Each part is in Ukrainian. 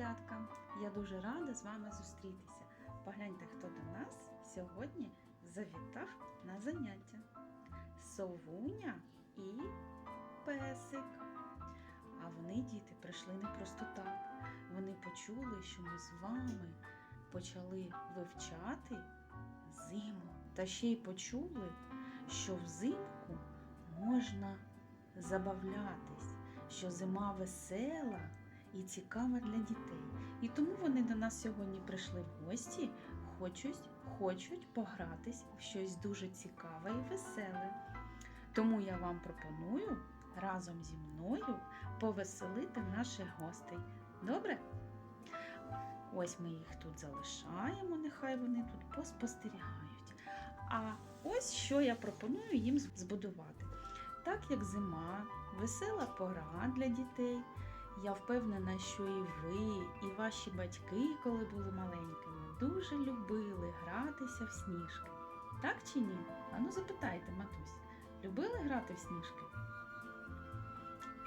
малятка! Я дуже рада з вами зустрітися. Погляньте, хто до нас сьогодні завітав на заняття. Совуня і песик. А вони, діти, прийшли не просто так. Вони почули, що ми з вами почали вивчати зиму. Та ще й почули, що взимку можна забавлятись, що зима весела і цікава для дітей. І тому вони до нас сьогодні прийшли в гості, хочуть, хочуть погратись в щось дуже цікаве і веселе. Тому я вам пропоную разом зі мною повеселити наших гостей. Добре? Ось ми їх тут залишаємо, нехай вони тут поспостерігають. А ось що я пропоную їм збудувати. Так як зима, весела пора для дітей, я впевнена, що і ви, і ваші батьки, коли були маленькими, дуже любили гратися в сніжки. Так чи ні? Ану запитайте, матусь, любили грати в сніжки?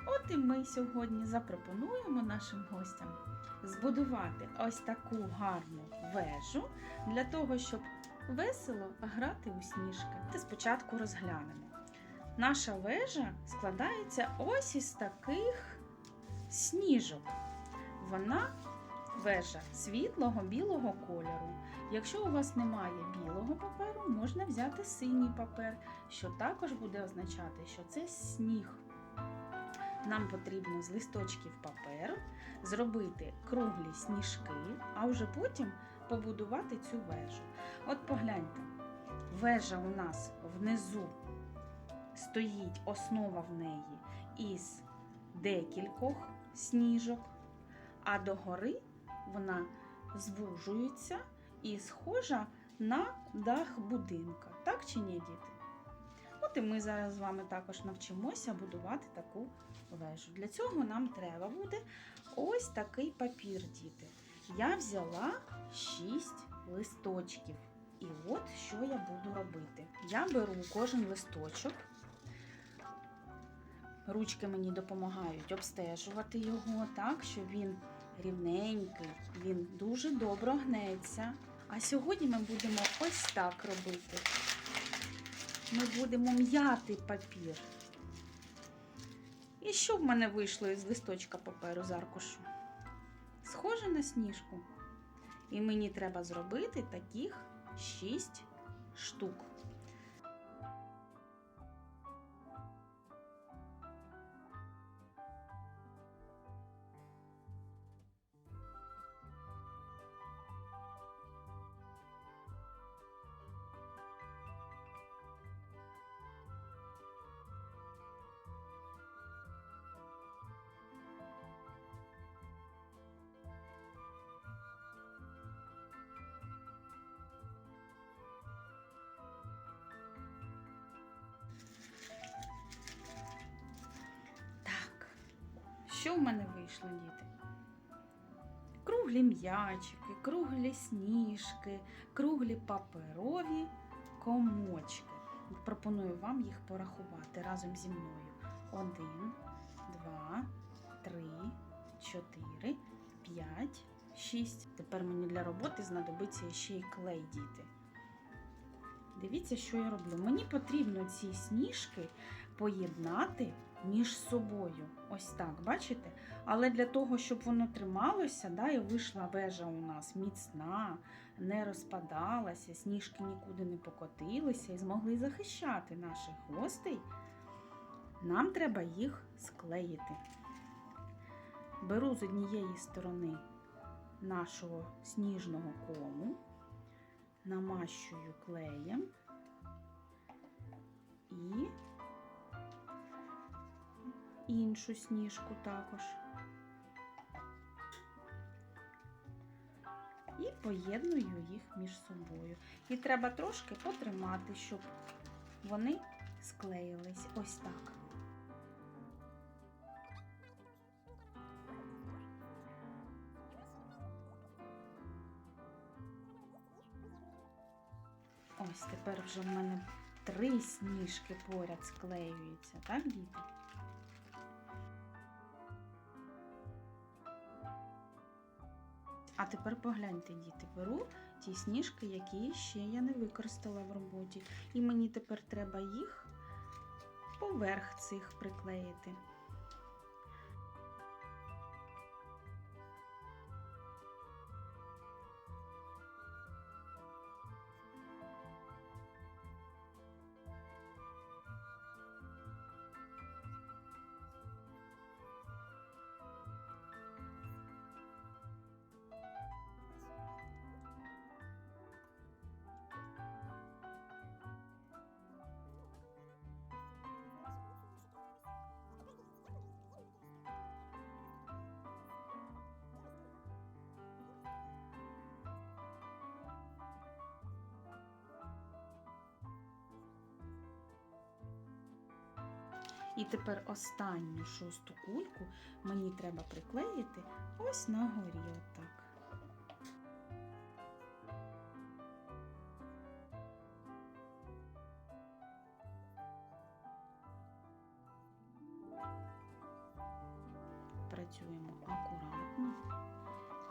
От і ми сьогодні запропонуємо нашим гостям збудувати ось таку гарну вежу для того, щоб весело грати у сніжки. Та спочатку розглянемо. Наша вежа складається ось із таких сніжок. Вона вежа світлого білого кольору. Якщо у вас немає білого паперу, можна взяти синій папер, що також буде означати, що це сніг. Нам потрібно з листочків паперу зробити круглі сніжки, а вже потім побудувати цю вежу. От погляньте, вежа у нас внизу стоїть основа в неї із декількох сніжок, а догори вона звужується і схожа на дах будинка. Так чи ні, діти? От і ми зараз з вами також навчимося будувати таку вежу. Для цього нам треба буде ось такий папір, діти. Я взяла 6 листочків. І от що я буду робити. Я беру кожен листочок. Ручки мені допомагають обстежувати його так, щоб він рівненький, він дуже добре гнеться. А сьогодні ми будемо ось так робити. Ми будемо м'яти папір. І що в мене вийшло із листочка паперу з аркушу? Схоже на сніжку. І мені треба зробити таких 6 штук. Що в мене вийшло, діти? Круглі м'ячики, круглі сніжки, круглі паперові комочки. Пропоную вам їх порахувати разом зі мною. Один, два, три, чотири, п'ять, шість. Тепер мені для роботи знадобиться ще й клей, діти. Дивіться, що я роблю. Мені потрібно ці сніжки поєднати між собою. Ось так, бачите? Але для того, щоб воно трималося, да, і вийшла вежа у нас міцна, не розпадалася, сніжки нікуди не покотилися і змогли захищати наших гостей, нам треба їх склеїти. Беру з однієї сторони нашого сніжного кому, намащую клеєм іншу сніжку також. І поєдную їх між собою. І треба трошки потримати, щоб вони склеїлись ось так. Ось тепер вже в мене три сніжки поряд склеюються, так, діти? А тепер погляньте, діти, беру ті сніжки, які ще я не використала в роботі. І мені тепер треба їх поверх цих приклеїти. І тепер останню шосту кульку мені треба приклеїти ось на горі. Отак. Працюємо акуратно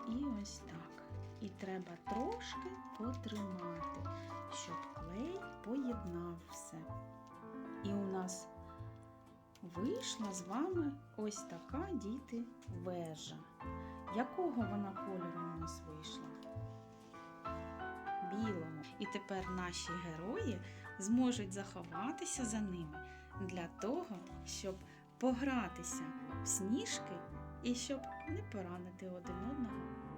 і ось так. І треба трошки потримати, щоб клей поєднав все. І у нас вийшла з вами ось така діти вежа. Якого вона кольору у нас вийшла? Білого. І тепер наші герої зможуть заховатися за ними для того, щоб погратися в сніжки і щоб не поранити один одного.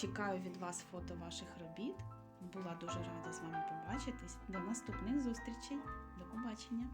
Чекаю від вас фото ваших робіт. Була дуже рада з вами побачитись. До наступних зустрічей. До побачення!